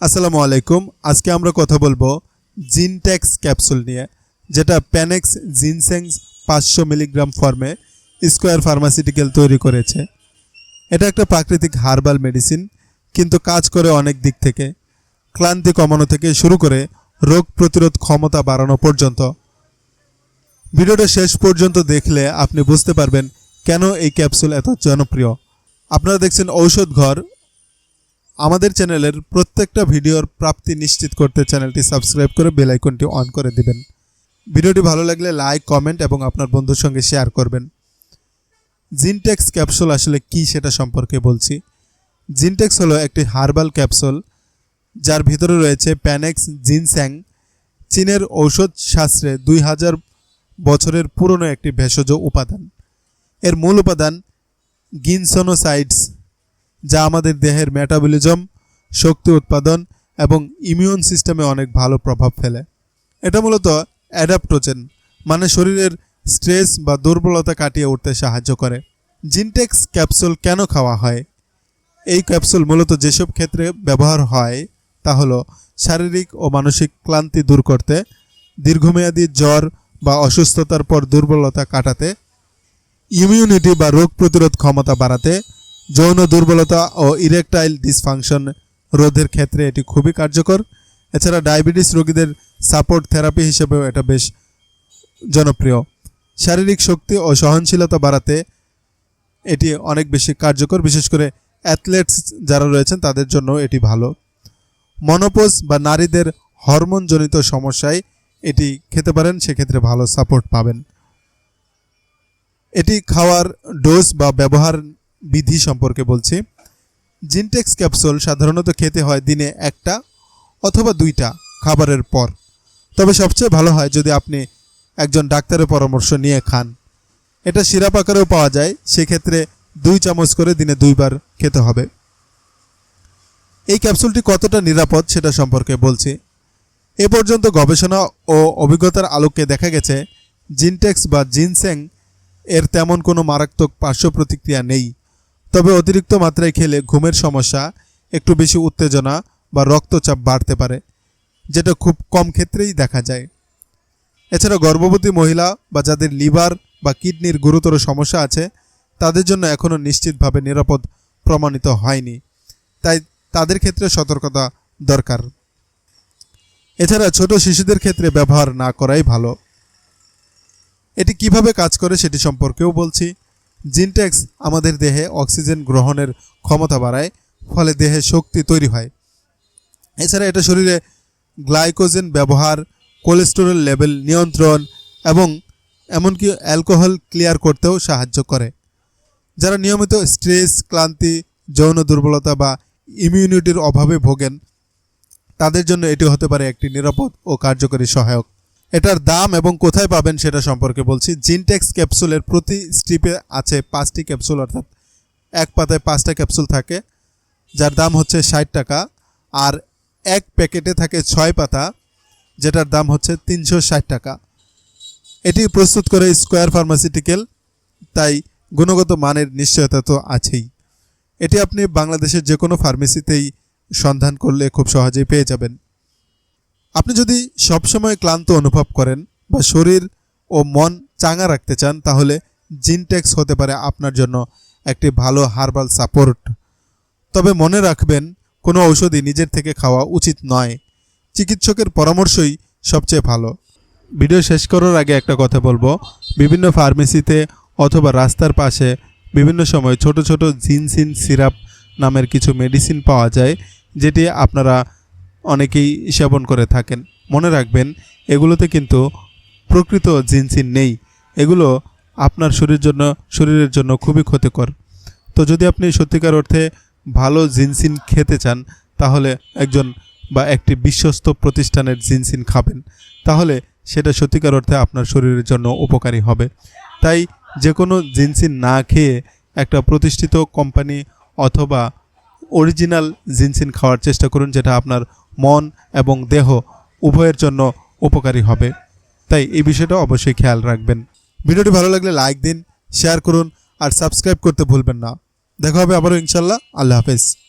আসসালামু আলাইকুম। আজকে আমরা কথা বলব জিনটেক্স ক্যাপসুল নিয়ে, যেটা প্যানেক্স জিনসেংস পাঁচশো মিলিগ্রাম ফর্মে স্কোয়ার ফার্মাসিউটিক্যাল তৈরি করেছে। এটা একটা প্রাকৃতিক হার্বাল মেডিসিন, কিন্তু কাজ করে অনেক দিক থেকে। ক্লান্তি কমানো থেকে শুরু করে রোগ প্রতিরোধ ক্ষমতা বাড়ানো পর্যন্ত। ভিডিওটা শেষ পর্যন্ত দেখলে আপনি বুঝতে পারবেন কেন এই ক্যাপসুল এত জনপ্রিয়। আপনারা দেখছেন ঔষধ ঘর আমাদের চ্যানেলের প্রত্যেকটা ভিডিওর প্রাপ্তি নিশ্চিত করতে চ্যানেলটি সাবস্ক্রাইব করে বেল আইকনটি অন করে দিবেন। ভিডিওটি ভালো লাগলে লাইক, কমেন্ট এবং আপনার বন্ধুর সঙ্গে শেয়ার করবেন। জিনটেক্স ক্যাপসুল আসলে কি সেটা সম্পর্কে বলছি। জিনটেক্স হলো একটি হার্বাল ক্যাপসুল, যার ভিতরে রয়েছে প্যানেক্স জিনস্যাং চীনের ঔষধ শাস্ত্রে দুই হাজার বছরের পুরনো একটি ভেষজ উপাদান। এর মূল উপাদান গিনসোনোসাইডস যা আমাদের দেহের মেটাবলিজম শক্তি উৎপাদন এবং ইমিউন সিস্টেমে অনেক ভালো প্রভাব ফেলে। এটা মূলত অ্যাডাপ্টোজেন মানে শরীরের স্ট্রেস বা দুর্বলতা কাটিয়ে উঠতে সাহায্য করে। জিনটেক্স ক্যাপসুল কেন খাওয়া হয়? এই ক্যাপসুল মূলত যেসব ক্ষেত্রে ব্যবহার হয়, তা হলো শারীরিক ও মানসিক ক্লান্তি দূর করতে, দীর্ঘমেয়াদী জ্বর বা অসুস্থতার পর দুর্বলতা কাটাতে ইমিউনিটি বা রোগ প্রতিরোধ ক্ষমতা বাড়াতে যৌন দুর্বলতা ও ইরেকটাইল ডিসফাংশন রোধের ক্ষেত্রে এটি খুবই কার্যকর। এছাড়া ডায়াবেটিস রোগীদের সাপোর্ট থেরাপি হিসেবেও এটা বেশ জনপ্রিয়। শারীরিক শক্তি ও সহনশীলতা বাড়াতে এটি অনেক বেশি কার্যকর, বিশেষ করে অ্যাথলেটস যারা রয়েছেন তাদের জন্য এটি ভালো। মনোপোজ বা নারীদের হরমোনজনিত সমস্যায় এটি খেতে পারেন, সেক্ষেত্রে ভালো সাপোর্ট পাবেন। এটি খাওয়ার ডোজ বা ব্যবহার বিধি সম্পর্কে বলছি, জিনটেক্স ক্যাপসুল সাধারণত খেতে হয় দিনে একটা অথবা দুইটা খাবারের পর। তবে সবচেয়ে ভালো হয় যদি আপনি একজন ডাক্তারের পরামর্শ নিয়ে খান। এটা সিরাপ আকারেও পাওয়া যায়, সেক্ষেত্রে দুই চামচ করে দিনে দুইবার খেতে হবে। এই ক্যাপসুলটি কতটা নিরাপদ সেটা সম্পর্কে বলছি, এ পর্যন্ত গবেষণা ও অভিজ্ঞতার আলোকে দেখা গেছে, জিনটেক্স বা জিনসেং এর তেমন কোনো মারাত্মক পার্শ্ব প্রতিক্রিয়া নেই। তবে অতিরিক্ত মাত্রায় খেলে ঘুমের সমস্যা, একটু বেশি উত্তেজনা বা রক্তচাপ বাড়তে পারে, যেটা খুব কম ক্ষেত্রেই দেখা যায়। এছাড়া গর্ভবতী মহিলা বা যাদের লিভার বা কিডনির গুরুতর সমস্যা আছে, তাদের জন্য এখনও নিশ্চিতভাবে নিরাপদ প্রমাণিত হয়নি। তাই তাদের ক্ষেত্রে সতর্কতা দরকার। এছাড়া ছোট শিশুদের ক্ষেত্রে ব্যবহার না করাই ভালো। এটি কীভাবে কাজ করে সেটি সম্পর্কেও বলছি। জিনটেক্স আমাদের দেহে অক্সিজেন গ্রহণের ক্ষমতা বাড়ায়, ফলে দেহে শক্তি তৈরি হয়। এছাড়া এটা শরীরে গ্লাইকোজেন ব্যবহার, কোলেস্টেরল লেভেল নিয়ন্ত্রণ এবং এমনকি অ্যালকোহল ক্লিয়ার করতেও সাহায্য করে। যারা নিয়মিত স্ট্রেস, ক্লান্তি, যৌন দুর্বলতা বা ইমিউনিটির অভাবে ভোগেন, তাদের জন্য এটি হতে পারে একটি নিরাপদ ও কার্যকরী সহায়ক। এটার দাম এবং কোথায় পাবেন সেটা সম্পর্কে বলছি। জিনটেক্স ক্যাপসুলের প্রতি স্ট্রিপে আছে পাঁচটি ক্যাপসুল, অর্থাৎ এক পাতায় পাঁচটা ক্যাপসুল থাকে, যার দাম হচ্ছে ষাট টাকা। আর এক প্যাকেটে থাকে ছয় পাতা, যেটার দাম হচ্ছে তিনশো ষাট টাকা। এটি প্রস্তুত করে স্কোয়ার ফার্মাসিউটিক্যাল তাই গুণগত মানের নিশ্চয়তা তো আছেই। এটি আপনি বাংলাদেশের যে কোনো ফার্মেসিতেই সন্ধান করলে খুব সহজেই পেয়ে যাবেন। আপনি যদি সবসময় ক্লান্ত অনুভব করেন বা শরীর ও মন চাঙা রাখতে চান, তাহলে জিনটেক্স হতে পারে আপনার জন্য একটি ভালো হার্বাল সাপোর্ট। তবে মনে রাখবেন, কোনো ঔষধই নিজের থেকে খাওয়া উচিত নয়। চিকিৎসকের পরামর্শই সবচেয়ে ভালো। ভিডিও শেষ করার আগে একটা কথা বলব। বিভিন্ন ফার্মেসিতে অথবা রাস্তার পাশে বিভিন্ন সময় ছোট ছোট জিনসিন সিরাপ নামের কিছু মেডিসিন পাওয়া যায়, যেটি আপনারা অনেকেই সেবন করে থাকেন। মনে রাখবেন, এগুলোতে কিন্তু প্রকৃত জিনসিন নেই। এগুলো আপনার শরীর জন্য, শরীরের জন্য খুবই ক্ষতিকর। তো যদি আপনি সত্যিকার অর্থে ভালো জিনসিন খেতে চান, তাহলে একজন বা একটি বিশ্বস্ত প্রতিষ্ঠানের জিনসিন খাবেন। তাহলে সেটা সত্যিকার অর্থে আপনার শরীরের জন্য উপকারী হবে। তাই যে কোনো জিনসিন না খেয়ে একটা প্রতিষ্ঠিত কোম্পানি অথবা অরিজিনাল জিনসিন খাওয়ার চেষ্টা করুন, যেটা আপনার মন এবং দেহ উভয়ের জন্য উপকারী হবে। তাই এই বিষয়টা অবশ্যই খেয়াল রাখবেন। ভিডিওটি ভালো লাগলে লাইক দিন, শেয়ার করুন আর সাবস্ক্রাইব করতে ভুলবেন না। দেখা হবে আবারও ইনশাল্লাহ। আল্লাহ হাফেজ।